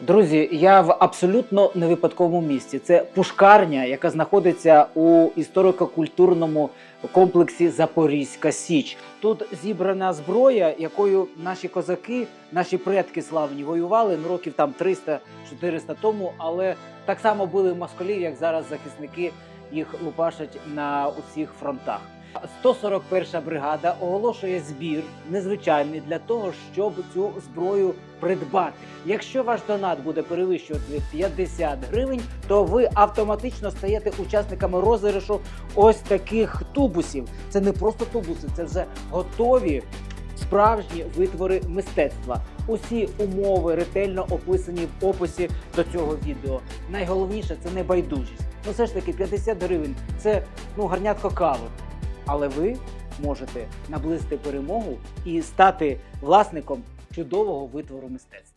Друзі, я в абсолютно не випадковому місці. Це пушкарня, яка знаходиться у історико-культурному комплексі Запорізька Січ. Тут зібрана зброя, якою наші козаки, наші предки славні воювали ну, років там 300-400 тому, але так само були москалі, як зараз захисники їх лупашать на усіх фронтах. 141 бригада оголошує збір незвичайний для того, щоб цю зброю придбати. Якщо ваш донат буде перевищувати 50 гривень, то ви автоматично стаєте учасниками розіграшу ось таких тубусів. Це не просто тубуси, це вже готові справжні витвори мистецтва. Усі умови ретельно описані в описі до цього відео. Найголовніше це небайдужість. Ну все ж таки 50 гривень це ну гарнятко кави. Але ви можете наблизити перемогу і стати власником чудового витвору мистецтва.